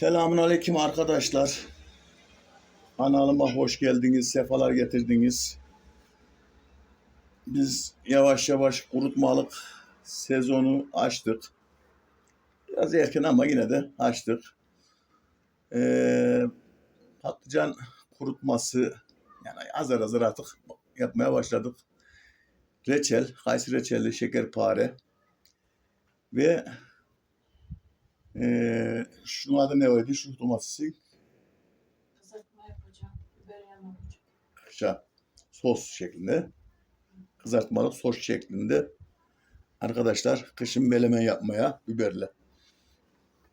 Selamun Aleyküm arkadaşlar. Kanalıma hoş geldiniz, sefalar getirdiniz. Biz yavaş yavaş kurutmalık sezonu açtık. Biraz erken ama yine de açtık. Ee, patlıcan kurutması yani azar azar artık yapmaya başladık. Reçel, kayısı reçelli şekerpare ve ee, şunun adı ne oydu? Şu domatesi Kızartma yapacağım. Biber yapacağım. kışa sos şeklinde. Kızartmalık sos şeklinde. Arkadaşlar kışın melemen yapmaya biberle.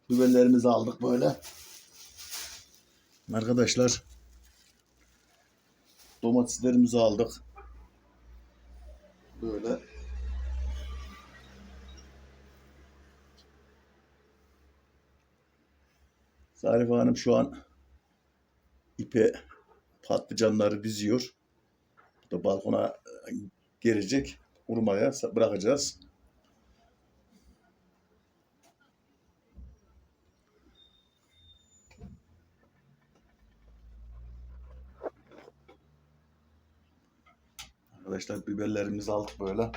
Biberlerimizi aldık böyle. Arkadaşlar domateslerimizi aldık. Böyle. Zarife Hanım şu an ipe patlıcanları diziyor. Bu da balkona gelecek. Kurumaya bırakacağız. Arkadaşlar biberlerimizi aldık böyle.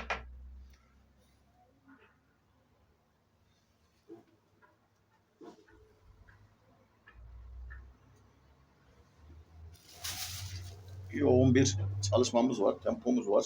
Yoğun bir çalışmamız var, tempomuz var.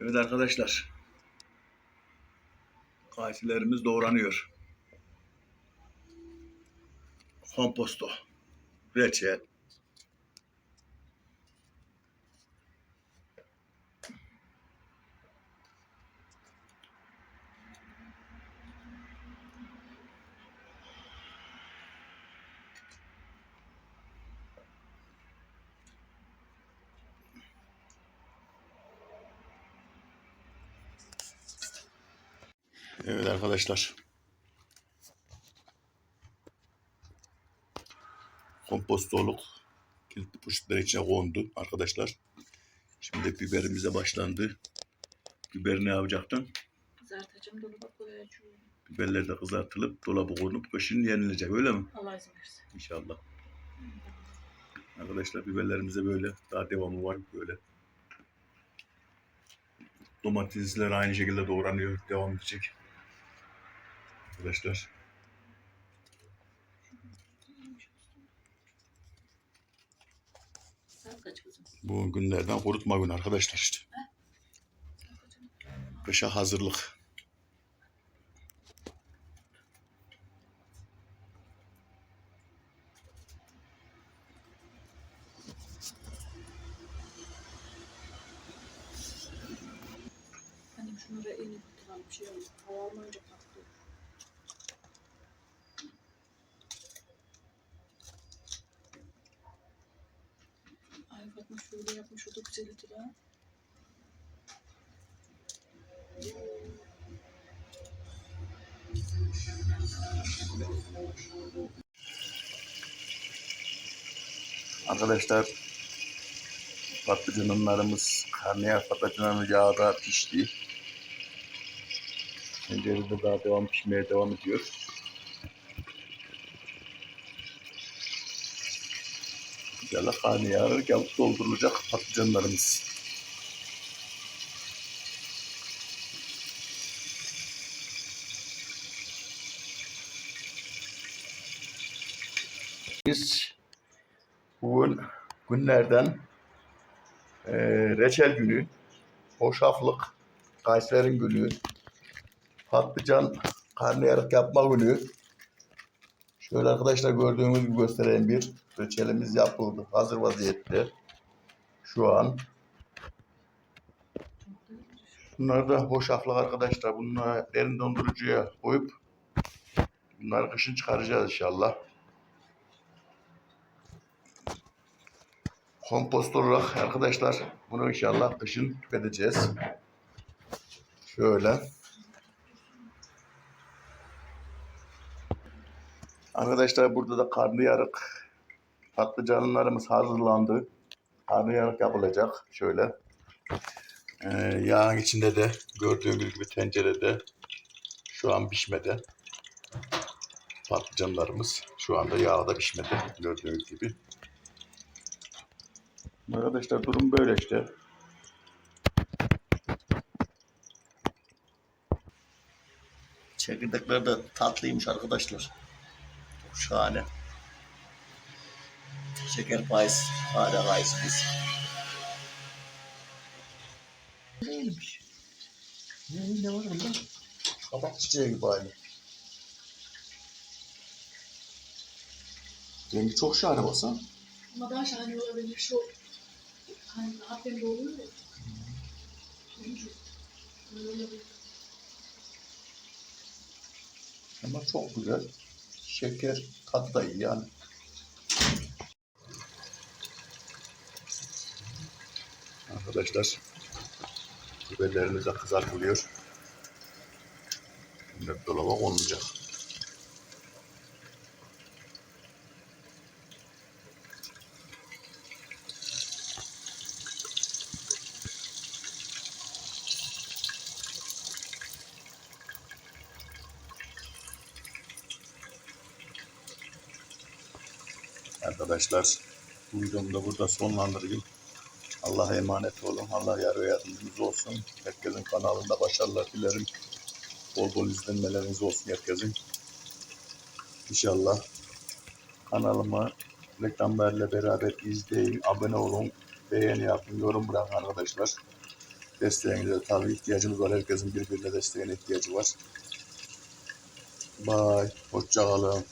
Evet arkadaşlar. Kaysilerimiz doğranıyor. Komposto, reçel, Evet arkadaşlar. Kompostoluk kilitli poşetler içine kondu arkadaşlar. Şimdi biberimize başlandı. Biber ne yapacaktın? Kızartacağım. Dolaba koyacağım. Biberler de kızartılıp dolaba konup kışın yenilecek öyle mi? Allah izin versin. İnşallah. Arkadaşlar biberlerimize böyle daha devamı var böyle. Domatesler aynı şekilde doğranıyor. Devam edecek. Arkadaşlar. Bu günlerden kurutma günü arkadaşlar işte. Kışa hazırlık. Annem şunlara elini. Bir şey olur. Hava almayınca patlıyor. Ay Fatma şöyle yapmış. O da. Arkadaşlar patlıcanlarımız karnıyar patlıcanın yağda pişti. Tencerede daha devam pişmeye devam ediyor. İnşallah karnıyarı yavuk doldurulacak patlıcanlarımız. Biz bugün günlerden eee reçel günü, hoşaflık, Kayseri'nin günü, patlıcan karnıyarık yapma günü. Şöyle arkadaşlar gördüğünüz gibi göstereyim bir. Reçelimiz yapıldı. Hazır vaziyette. Şu an. Bunlar da hoşaflık arkadaşlar. Bunları derin dondurucuya koyup bunları kışın çıkaracağız inşallah. kompost olarak arkadaşlar bunu inşallah kışın tüketeceğiz. Şöyle. Arkadaşlar burada da karnıyarık patlıcanlarımız hazırlandı. Karnıyarık yapılacak. Şöyle. Ee, yağın içinde de gördüğünüz gibi tencerede şu an pişmede. Patlıcanlarımız şu anda yağda pişmede gördüğünüz gibi. Arkadaşlar durum böyle işte. Çekirdekler de tatlıymış arkadaşlar. Şahane. Şeker payız. Hala kayısımız. Neymiş? Ne, ne var bunda? Kabak çiçeği gibi aynı. Rengi çok şahane baksana. Ama daha şahane olabilir şu hani hafiften de oluyor ya. Turuncu. Öyle olabilir. Ama çok güzel. Şeker tadı da iyi yani. Arkadaşlar biberlerimiz de kızartılıyor. Şimdi dolaba konulacak. Arkadaşlar bu videomu da burada sonlandırayım. Allah'a emanet olun. Allah yar ve yardımcınız olsun. Herkesin kanalında başarılar dilerim. Bol bol izlenmeleriniz olsun herkesin. İnşallah kanalıma reklamlarla beraber izleyin, abone olun, beğeni yapın, yorum bırakın arkadaşlar. Desteğinize tabii ihtiyacımız var. Herkesin birbirine desteğine ihtiyacı var. Bye. Hoşça kalın.